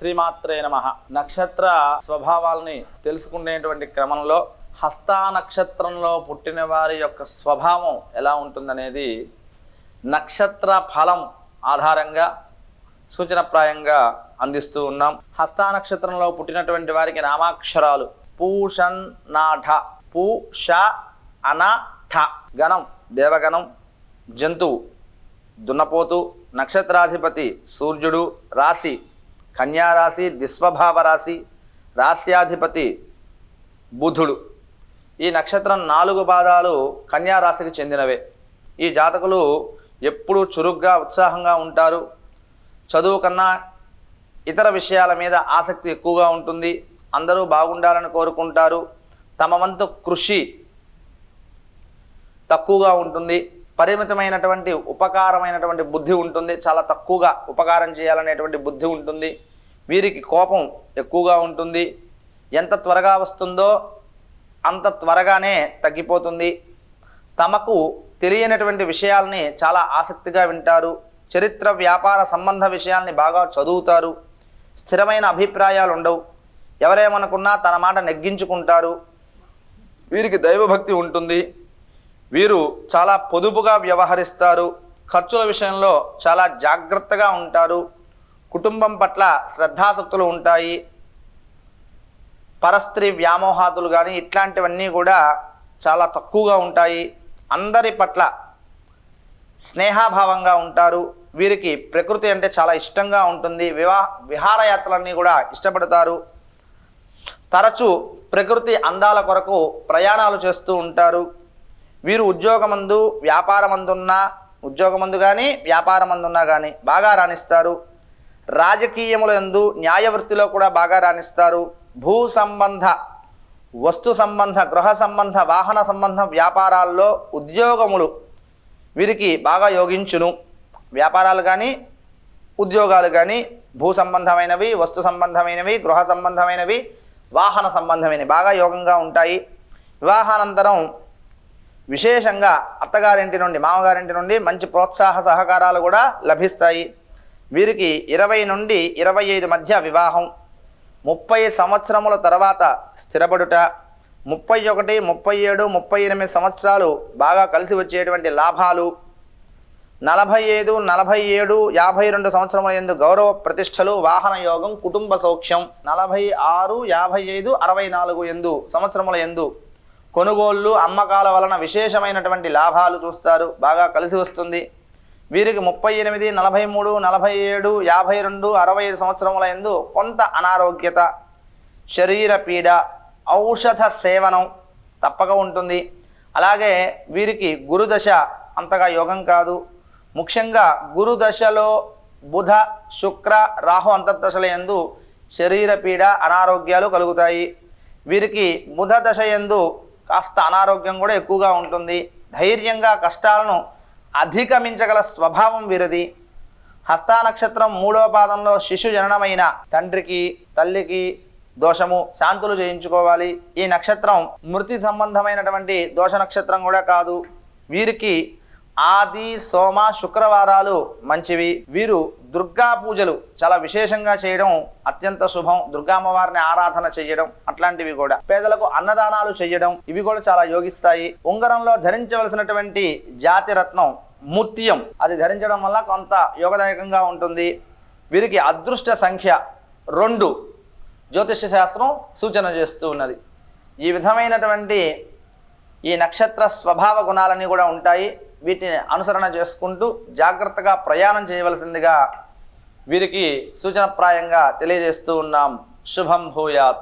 శ్రీమాత్రే నమ. నక్షత్ర స్వభావాల్ని తెలుసుకునేటువంటి క్రమంలో హస్తా నక్షత్రంలో పుట్టిన వారి యొక్క స్వభావం ఎలా ఉంటుందనేది నక్షత్ర ఫలం ఆధారంగా సూచనప్రాయంగా అందిస్తూ ఉన్నాం. హస్తా నక్షత్రంలో పుట్టినటువంటి వారికి నామాక్షరాలు పూషన్ నాఠ పూ ష అన ఠ. గణం దేవగణం జంతువు దున్నపోతు నక్షత్రాధిపతి సూర్యుడు రాశి కన్యారాశి విశ్వభావ రాశి రాశ్యాధిపతి బుధుడు. ఈ నక్షత్రం నాలుగు పాదాలు కన్యారాశికి చెందినవే. ఈ జాతకులు ఎప్పుడూ చురుగ్గా ఉత్సాహంగా ఉంటారు. చదువు కన్నా ఇతర విషయాల మీద ఆసక్తి ఎక్కువగా ఉంటుంది. అందరూ బాగుండాలని కోరుకుంటారు. తమ వంతు కృషి తక్కువగా ఉంటుంది. పరిమితమైనటువంటి ఉపకారమైనటువంటి బుద్ధి ఉంటుంది. చాలా తక్కువగా ఉపకారం చేయాలనేటువంటి బుద్ధి ఉంటుంది. వీరికి కోపం ఎక్కువగా ఉంటుంది. ఎంత త్వరగా వస్తుందో అంత త్వరగానే తగ్గిపోతుంది. తమకు తెలియనటువంటి విషయాల్ని చాలా ఆసక్తిగా వింటారు. చరిత్ర వ్యాపార సంబంధ విషయాల్ని బాగా చదువుతారు. స్థిరమైన అభిప్రాయాలు ఉండవు. ఎవరేమనుకున్నా తన మాట నెగ్గించుకుంటారు. వీరికి దైవభక్తి ఉంటుంది. వీరు చాలా పొదుపుగా వ్యవహరిస్తారు ఖర్చుల విషయంలో చాలా జాగ్రత్తగా ఉంటారు కుటుంబం పట్ల శ్రద్ధాసక్తులు ఉంటాయి పరస్త్రీ వ్యామోహాదులు కానీ ఇట్లాంటివన్నీ కూడా చాలా తక్కువగా ఉంటాయి అందరి పట్ల స్నేహాభావంగా ఉంటారు వీరికి ప్రకృతి అంటే చాలా ఇష్టంగా ఉంటుంది వివాహ విహారయాత్రలన్నీ కూడా ఇష్టపడతారు తరచూ ప్రకృతి అందాల కొరకు ప్రయాణాలు చేస్తూ ఉంటారు వీరు ఉద్యోగమందు వ్యాపారమందున్నా ఉద్యోగమందు కానీ వ్యాపారమందున్నా కానీ బాగా రాణిస్తారు. రాజకీయముల యందు న్యాయ వృత్తిలో కూడా బాగా రాణిస్తారు. భూ సంబంధ వస్తు సంబంధ గృహ సంబంధ వాహన సంబంధ వ్యాపారాల్లో ఉద్యోగములు వీరికి బాగా యోగించును. వ్యాపారాలు కానీ ఉద్యోగాలు కానీ భూ సంబంధమైనవి వస్తు సంబంధమైనవి గృహ సంబంధమైనవి వాహన సంబంధమైనవి బాగా యోగంగా ఉంటాయి. వివాహానంతరం విశేషంగా అత్తగారింటి నుండి మామగారింటి నుండి మంచి ప్రోత్సాహ సహకారాలు కూడా లభిస్తాయి. వీరికి ఇరవై నుండి ఇరవై ఐదు మధ్య వివాహం. ముప్పై సంవత్సరముల తర్వాత స్థిరపడుట. ముప్పై ఒకటి ముప్పై ఏడు ముప్పై ఎనిమిది సంవత్సరాలు బాగా కలిసి వచ్చేటువంటి లాభాలు. నలభై ఐదు నలభై ఏడు యాభై రెండు సంవత్సరముల ఎందు గౌరవ ప్రతిష్టలు వాహన యోగం కుటుంబ సౌఖ్యం. నలభై ఆరు యాభై ఐదు అరవై నాలుగు ఎందు సంవత్సరముల ఎందు కొనుగోళ్ళు అమ్మకాల వలన విశేషమైనటువంటి లాభాలు చూస్తారు. బాగా కలిసి వస్తుంది. వీరికి ముప్పై ఎనిమిది నలభై మూడు నలభై ఏడు యాభై రెండు అరవై ఐదు సంవత్సరముల ఎందు కొంత అనారోగ్యత శరీర పీడ ఔషధ సేవనం తప్పక ఉంటుంది. అలాగే వీరికి గురుదశ అంతగా యోగం కాదు. ముఖ్యంగా గురుదశలో బుధ శుక్ర రాహు అంతర్దశల ఎందు శరీర పీడ అనారోగ్యాలు కలుగుతాయి. వీరికి బుధ దశ ఎందు కాస్త అనారోగ్యం కూడా ఎక్కువగా ఉంటుంది. ధైర్యంగా కష్టాలను అధిగమించగల స్వభావం వీరిది. హస్తా నక్షత్రం మూడవ పాదంలో శిశు జననమైన తండ్రికి తల్లికి దోషము శాంతులు చేయించుకోవాలి ఈ నక్షత్రం మృతి సంబంధమైనటువంటి దోష నక్షత్రం కూడా కాదు. వీరికి ఆది సోమ శుక్రవారాలు మంచివి. వీరు దుర్గా పూజలు చాలా విశేషంగా చేయడం అత్యంత శుభం. దుర్గామ్మవారిని ఆరాధన చేయడం అట్లాంటివి కూడా. పేదలకు అన్నదానాలు చేయడం ఇవి కూడా చాలా యోగిస్తాయి. ఉంగరంలో ధరించవలసినటువంటి జాతి రత్నం ముత్యం. అది ధరించడం వల్ల కొంత యోగదాయకంగా ఉంటుంది. వీరికి అదృష్ట సంఖ్య రెండు. జ్యోతిష శాస్త్రం సూచన చేస్తూ ఉన్నది. ఈ విధమైనటువంటి ఈ నక్షత్ర స్వభావ గుణాలన్నీ కూడా ఉంటాయి. వీటిని అనుసరణ చేసుకుంటూ జాగ్రత్తగా ప్రయాణం చేయవలసిందిగా వీరికి సూచనప్రాయంగా తెలియజేస్తూ ఉన్నాం. శుభం భూయాత్.